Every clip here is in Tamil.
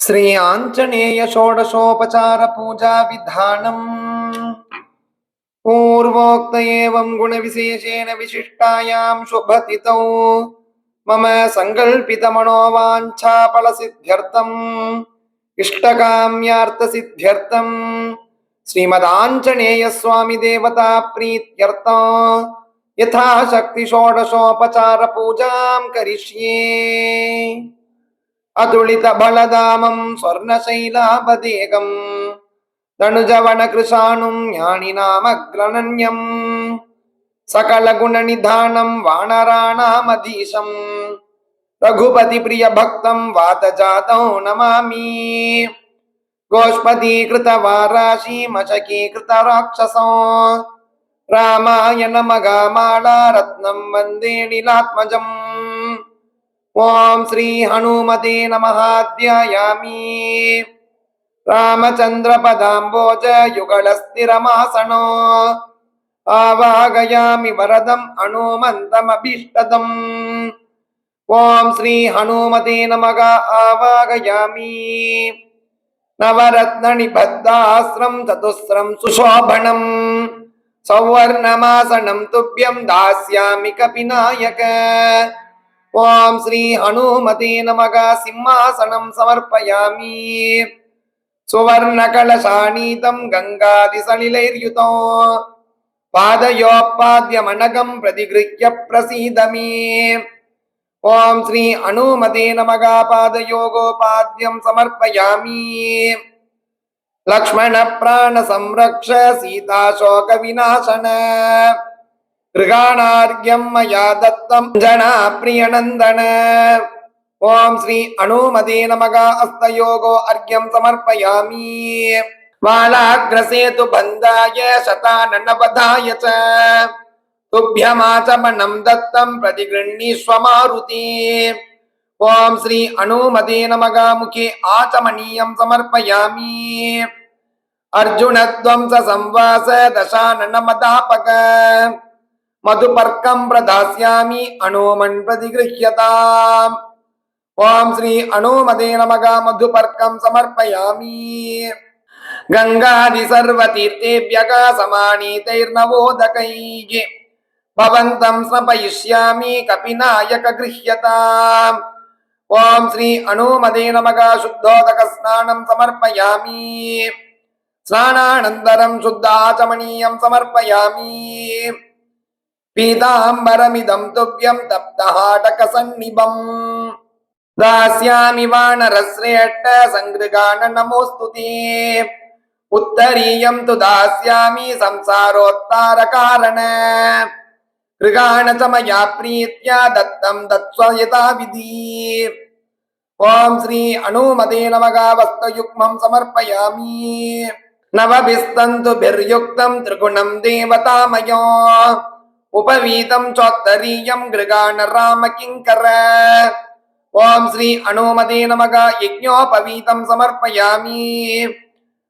శ్రీ ఆంజనేయ షోడశోపచార పూజా విధానం పూర్వోక్త ఏవం గుణ విశేషేణ విశిష్టాయాం శుభతితౌ మమ సంకల్పిత మనోవాంఛా ఫల సిద్ధ్యర్థం ఇష్టకామ్యార్థ సిద్ధ్యర్థం శ్రీమదాంజనేయ స్వామి దేవతా ప్రీత్యర్థం యథాశక్తి షోడశోపచార పూజాం కరిష్యే അതുളിതബളദാമം സ്വർണശൈലാപതേകം തണുജവനകൃഷാണും ജ്ഞാനിനാമഗ്രണന്യം സകലഗുണനിധാനം വാണരാണാമധീശം രഘുപതി പ്രിയ ഭക്തം വാതജാതൗ നമാമി गोष्पदीकृत वाराशीमचकीकृत राक्षसो रामाय नमगामाला रत्नं वन्दे नीलात्मजम् ஓம் ஸ்ரீ ஹனுமதே நமஹாத்யாமி ராமச்சந்திர பதாம்போஜ யுகலஸ்திரமாசனோ. ஆவாகயாமி வரதம் அனுமந்தமபிஷ்டதம். ஓம் ஸ்ரீ ஹனுமதே நமக ஆவாகயாமி. நவரத்ன நிபத்தாஸ்ரம் சதுஸ்ரம் சுசோபணம் சௌவர்ணமாசனம் துப்பியம் தாஸ்யாமி கபிநாயக. ஓம் ஸ்ரீ அனுமதே நமக சிம்மாசனம் சமர்ப்பயாமி. சுவர்ணகலசாணீதம் கங்காதிசலிலைர்யுதோ. பாதயோப்பாத்யமனகம் பிரதிகிருஹ்ய பிரசீதமே. ஓம் ஸ்ரீ அனுமதே நமக பாதயோகோபாத்யம் சமர்ப்பயாமி. லக்ஷ்மண பிராண சம்ரக்ஷ சீதா விநாசன கிருகாணார்கியம் மயா தத்தம் ஜனா பிரியநந்தன. ஓம் ஸ்ரீ அனுமதே நமகா. அஸ்தயோகோ அர்க்யம் சமர்ப்பயாமி. வாலாக்ரசேது பந்தாய சதானனபதாய ச. துப்யமாச்சமனம் தத்தம் பிரதிகிருண்ணீஸ்வ மாருதி ஓம் ஸ்ரீ அனுமதே நமகா. முகே ஆச்சமனீயம் சமர்ப்பயாமி. அர்ஜுனத்வம் ச சம்வாச தசானனமதாபக. மதுபர்க்கம் பிரதாஸ்யாமி அனோமன் பிரதிகிருஹ்யதாம் ஓம் ஸ்ரீ அனோமதே நமக மதுபர்க்கம் சமர்ப்பயாமி கங்காதி சர்வ தீர்த்தேபியக சமானீதைர்நவோதகைः भवन्तं स्नपयिष्यामि कपिनायक गृह्यताम् ॐ श्री अणुमदे नमः शुद्धोदकस्नानं समर्पयामि। स्नानानन्तरं शुद्धाचमनीयं समर्पयामि। பீதாம்பரமிதம் துவ்யம் தப்தஹாடகசன்னிபம் தாஸ்யாமி வானரஸ்ரேட்ட சங்கிருகான நமோஸ்துதி உத்தரீயம் து தாஸ்யாமி சம்சாரோத்தார காரண கிருகாண சமயா பிரீத்யா தத்தம் தத்ஸ்வயதா விதி ஓம் ஸ்ரீ அனுமதே நமகா வஸ்தயுக்மம் சமர்ப்பயாமி நவபிஸ்தந்து பிர்யுக்தம் திரிகுணம் தேவதாமயோ உபவீதம் சோத்தரீயம் கிருகாண ராம கிங்கர ஓம் ஸ்ரீ அனுமதே நமக. யஜ்ஞோபவீதம் சமர்ப்பயாமி.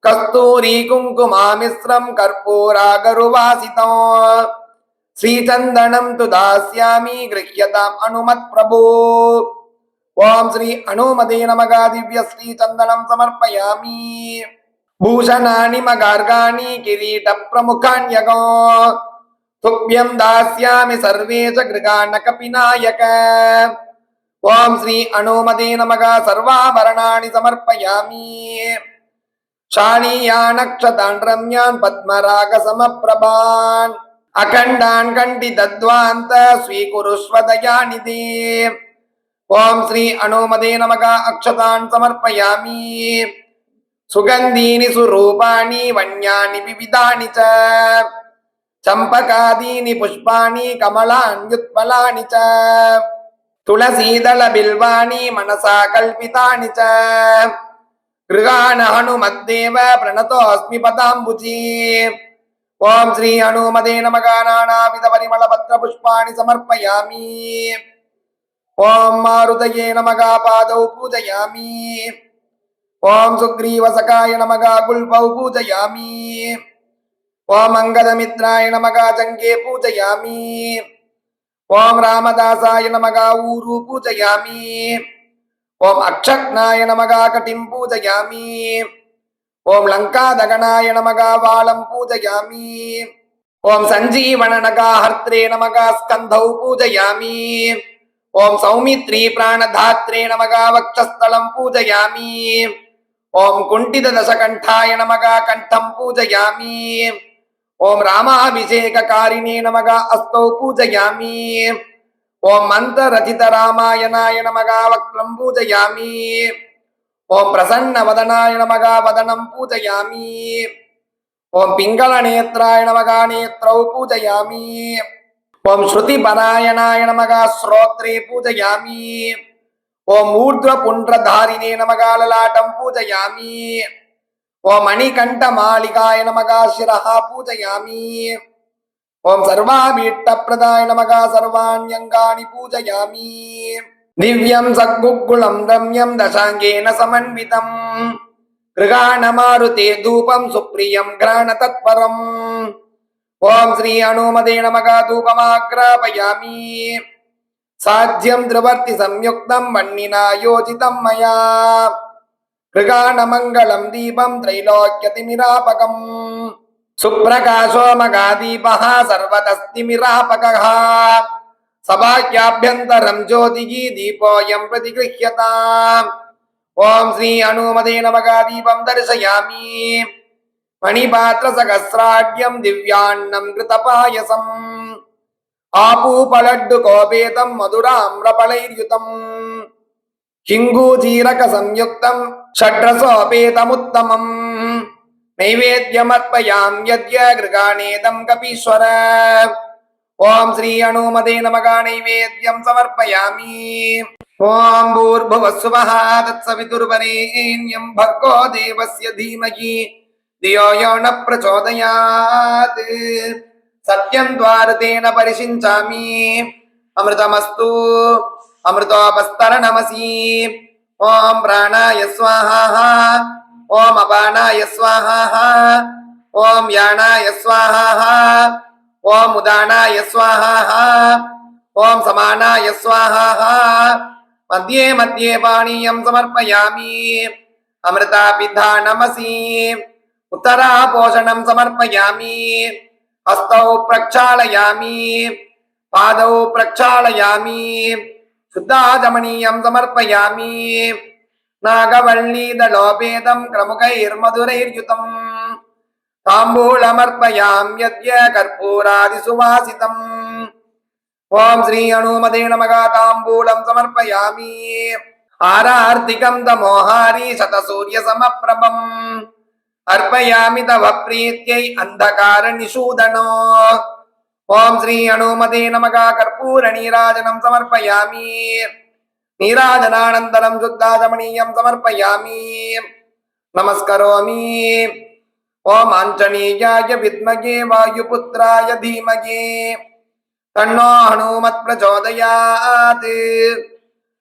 கஸ்தூரி குங்குமாமிஸ்ரம் கர்ப்பூராகருவாசிதம் ஸ்ரீச்சந்தனம் து தாஸ்யாமி கிருஹ்யதாம் அனுமத் பிரபு. ஓம் ஸ்ரீ அனுமதே நமக. திவ்ய ஸ்ரீச்சந்தனம் சமர்ப்பயாமி. பூஷணாணி மகார்காணி. கிரீட பிரமுகாண்யகோ துப்பியம் தாஸ்யாமி சர்வேஷ கிருகாண கபிநாயக ஓம் ஸ்ரீ அனுமதே நமக. சர்வாபரணாணி சமர்ப்பயாமி. ஷாணீயானக்ஷதான் ரம்யான் பத்மராக சமப்பிரபான் அகண்டான் கண்டி தத்வாந்த ஸ்வீகுருஸ்வதயாநிதே ஓம் ஸ்ரீ அனுமதே நமக. அக்ஷதான் சமர்ப்பயாமி. சுகந்தீனி சுரூபாணி வன்யானி விவிதானி ச. चम्पकादीनि पुष्पाणि कमलान्युत्पलानि च तुलसीदलबिल्वाणि मनसा कल्पितानि च गृहाण हनुमद्देव प्रणतोऽस्मि पदाम्बुजी ॐ श्री हनुमते नमः नानाविधपरिमलपत्रपुष्पाणि समर्पयामि ॐ मारुतये नमः पादौ पूजयामि ॐ सुग्रीवसकाय नमः गुल्पौ पूजयामि ஓமங்கலமித்ராய நமகா ஜங்கே பூஜயாமி. ஓம் ராமதாசாய நமகா ஊரு பூஜயாமி. ஓம் அக்ஷக்னாய நமகா கட்டிம் பூஜயாமி. ஓம் லங்காதகனாய நமகா வாளம் பூஜயாமி. ஓம் சஞ்சீவனனகா ஹர்த்ரே நமகா ஸ்கந்தௌ பூஜயாமி. ஓம் சௌமித்ரி பிராணதாத்ரே நமகா வக்ஷஸ்தலம் பூஜயாமி. ஓம் குண்டித தசகண்டாய நமகா கண்டம் பூஜயாமி. ஓம் ராமாபிஷேககாரிணே நமக அஸ்தௌ பூஜயாமி. ஓம் மந்த ரச்சித ராமாயணாய நமகா வக்ரம் பூஜயாமி. ஓம் பிரசன்ன வதனாய நமகா வதனம் பூஜயாமி. ஓம் பிங்கள நேத்ராய நமகா நேத்ரௌ பூஜயாமி. ஓம் ஸ்ருதி பராயணாய நமகா ஸ்ரோத்ரே பூஜயாமி. ஓம் ஊர்த்வ புன்ற தாரிணே நமகா லலாட்டம் பூஜயாமி. ஓம் மணிகண்ட மாளிகாய நமகா சிரஹா பூஜயாமி. ஓம் சர்வாபீட்ட பிரதாய நமகா சர்வாண்யங்காணி பூஜயாமி. திவ்யம் சக்குக்குளம் ரம்யம் தசாங்கேன சமன்விதம். கிருகாண மாருதே தூபம் சுப்ரியம் கிராண தத்பரம் ஓம் ஸ்ரீ அனுமதே நமகா தூபமாக்ராபயாமி சாத்தியம் திரிவர்த்தி சம்யுக்தம் வன்னினா யோஜிதம் மயா. మృగాణమంగళం దీపం త్రైలోక్యతిమిరాపకం సుప్రకాశో మగాదీప సర్వతస్తిమిరాపక సభాఖ్యాభ్యంతరం జ్యోతికి దీపోయం ప్రతిగృహ్యత ఓం శ్రీ హనుమతే నమగా దీపం దర్శయామి మణిపాత్ర సహస్రాడ్యం దివ్యాన్నం కృతపాయసం ఆపూపలడ్డు కోపేతం మధురామ్రపలైర్యుతం కింగూచీరక సంయుక్తం ஷட்ரசோபேதமுத்தமம் நைவேத்தியமர்ப்பயாம் யத்ய கிருகாணேதம் கபீஸ்வர ஓம் ஸ்ரீ அனுமதே நமகா நைவேத்தியம் சமர்ப்பயாமி ஓம் பூர்புவசுவஹ தத்சவிதுர்வரேண்யம் பர்கோ தேவஸ்ய தீமகி தியோ யோ ந பிரச்சோதயாத் சத்யம் துவாரதேன பரிசிஞ்சாமி அமிர்தமஸ்து அமிர்தோபஸ்தர நமசி ఓం ప్రాణాయ స్వాహ ఓం అపానాయ స్వాహ ఓం యాణాయ స్వాహ ఓం ఉదానాయ స్వాహ ఓం సమానాయ స్వాహ. మధ్యే మధ్యే పానీయం సమర్పయామి అమృతాపిధానమసి ఉత్తరాపోషణం సమర్పయామి హస్తౌ ప్రక్షాళయామి పాదౌ ప్రక్షాళయామి சுத்தாதமணீயம் சமர்ப்பயாமி. நாகவள்ளீதலோபேதம் கிரமுகைர்மதுரைர்யுதம் தாம்பூலமர்ப்பயாம் யத்ய கற்பூராதிசுவாசிதம் ஓம் ஸ்ரீ அனுமதே நமகா தாம்பூலம் சமர்ப்பயாமி. ஆரார்த்திகம் தமோஹாரி சதசூரிய சமப்பிரபம். அர்ப்பயாமி தவ பிரீத்தியை அந்தகார நிஷூதனோ. ஓம் ஸ்ரீ அனுமதே நமகா. கற்பூர நீராஜனம் சமர்ப்பயாமி. நீராஜனானந்தனம் சுத்தாதமணீயம் சமர்ப்பயாமி. நமஸ்கரோமி. ஓம் ஆஞ்சநேயாய வித்மகே வாயுபுத்திராய தீமகே. தன்னோ ஹனுமத் பிரச்சோதயாத்.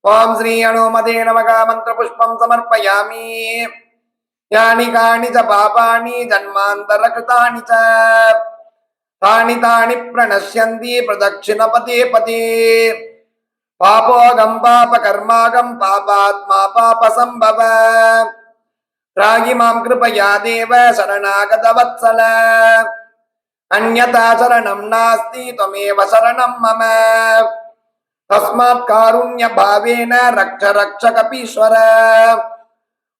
ஓம் ஸ்ரீ அனுமதே நமகா. மந்திர புஷ்பம் சமர்ப்பயாமி. யானி காணி ச பாபாணி ஜன்மாந்தர கிருதாணி தானி தானி பிரணசியந்தி பிரதட்சிணபதி பதி பாபோகம் பாப கர்மாகம் பாபாத்மா பாப சம்பவ ராகி மாம் கிருபயா தேவ சரணாகத வத்சல அந்நதா சரணம் நாஸ்தி துவமேவ சரணம் மம தஸ்மாத் காருண்ய பாவேன ரக்ஷ ரக்ஷ கபீஸ்வர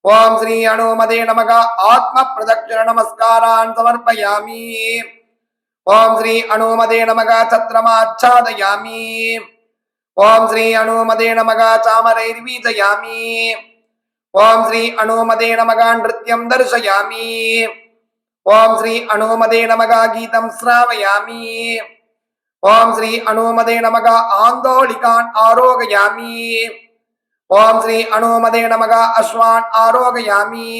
ஓம் ஸ்ரீ அனுமதே நமக ஆத்ம பிரதட்சிண நமஸ்காரான் சமர்ப்பயாமி ஓம் ஸ்ரீ அனுமதே நமக சத்திரமாச்சாதயாமி ஓம் ஸ்ரீ அனுமதே நமக சாமரைர்வீதயாமி ஓம் ஸ்ரீ அனுமதே நமக நிருத்தியம் தர்சயாமி. ஓம் ஸ்ரீ அனுமதே நமக கீதம் ஸ்ராவயாமி. ஓம் ஸ்ரீ அனுமதே நமக ஆந்தோலிகான் ஆரோகயாமி. ஓம் ஸ்ரீ அனுமதே நமக அஸ்வான் ஆரோகயாமி.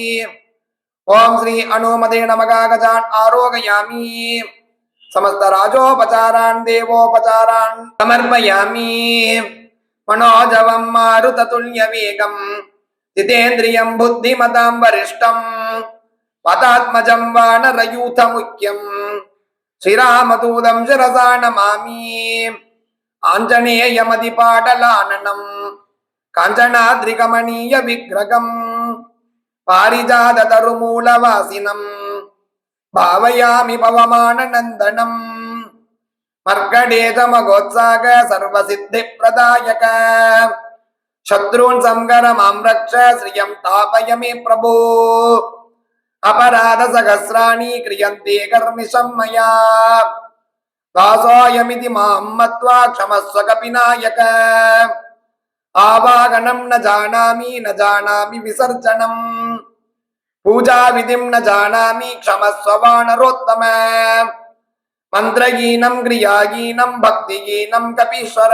ஓம் ஸ்ரீ அனுமதே நமக கஜான் ஆரோகயாமி. समस्तराजोपचारान् देवोपचारान् समर्पयामि मनोजवं मारुततुल्यवेगम् जितेन्द्रियं बुद्धिमतां वरिष्ठं पदात्मजं वानरयूथमुख्यं श्रीरामदूतं शिरसा नमामि आञ्जनेयमधिपाटलाननं काञ्चनाद्रिकमणीयविग्रगम् पारिजाततरुमूलवासिनम् பாவயாமி பவமான நந்தனம் மர்க்கடேஜ மகோத்சாக சர்வசித்தி பிரதாயக சத்ருன் சங்கர மாம் ரக்ஷ ஸ்ரியம் தாபய மே அபராத சகசிராணி கிரியந்தே கர்மிஷம் மயா தாசோயமிதி மாம் மத்வா க்ஷமஸ்வ கபிநாயக ஆவாகனம் ந ஜானாமி ந ஜானாமி விசர்ஜனம் பூஜா விதிம் ந ஜானாமி க்ஷமஸ்வவானரோத்தம மந்திரகீனம் கிரியாகீனம் பக்திகீனம் கபீஸ்வர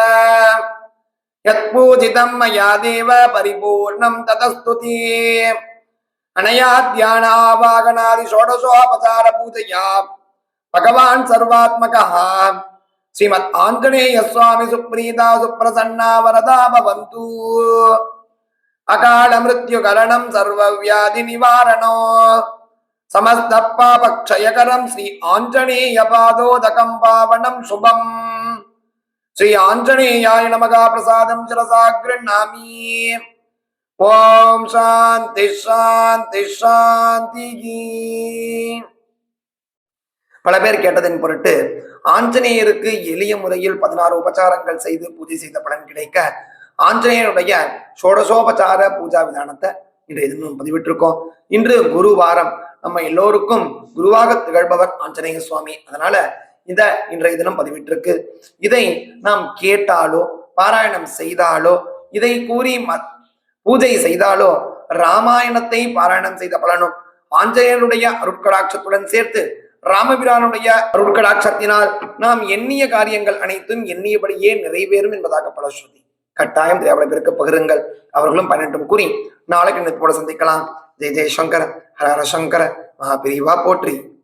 யத் பூஜிதம் மயா தேவ பரிபூர்ணம் ததஸ்துதி அனயா தியானாவாகனாதி ஷோடசோபசார பூஜையா பகவான் சர்வாத்மகா ஸ்ரீமத் ஆஞ்சநேய சுவாமி சுப்ரீதா சுப்ரசன்னா வரதா பவந்து அகால மிருத்யு கரணம் சர்வ வியாதி நிவாரணோ சமஸ்த பாபக்ஷயகரம் ஸ்ரீ ஆஞ்சநேய பாதோதகம் பாவனம் சுபம் ஸ்ரீ ஆஞ்சநேயாய நமகா பிரசாதம் சிரசா கிருண்ணாமி ஓம் சாந்தி சாந்தி சாந்தி பல பேர் கேட்டதின் பொருட்டு ஆஞ்சநேயருக்கு எளிய முறையில் பதினாறு உபச்சாரங்கள் செய்து பூஜை செய்த பலன் கிடைக்க ஆஞ்சநேயருடைய சோடசோபச்சார பூஜா விதானத்தை இன்றைய தினம் பதிவிட்டிருக்கோம். இன்று குரு வாரம் நம்ம எல்லோருக்கும் குருவாக திகழ்பவர் ஆஞ்சநேய சுவாமி. அதனால இத இன்றைய தினம் பதிவிட்டிருக்கு. இதை நாம் கேட்டாலோ பாராயணம் செய்தாலோ இதை கூறி பூஜை செய்தாலோ ராமாயணத்தை பாராயணம் செய்த பலனும் ஆஞ்சநேயனுடைய அருட்கடாட்சத்துடன் சேர்த்து ராமபிரானுடைய அருட்கடாட்சத்தினால் நாம் எண்ணிய காரியங்கள் அனைத்தும் எண்ணியபடியே நிறைவேறும் என்பதாக பலஸ்ருதி கட்டாயம் தேவலை பேருக்கு பகிருங்கள். அவர்களும் பன்னெண்டும் கூறி நாளைக்கு நிற்போட சந்திக்கலாம். ஜெய் ஜெய் சங்கர ஹர ஹர சங்கர மகாபிரிவா போற்றி.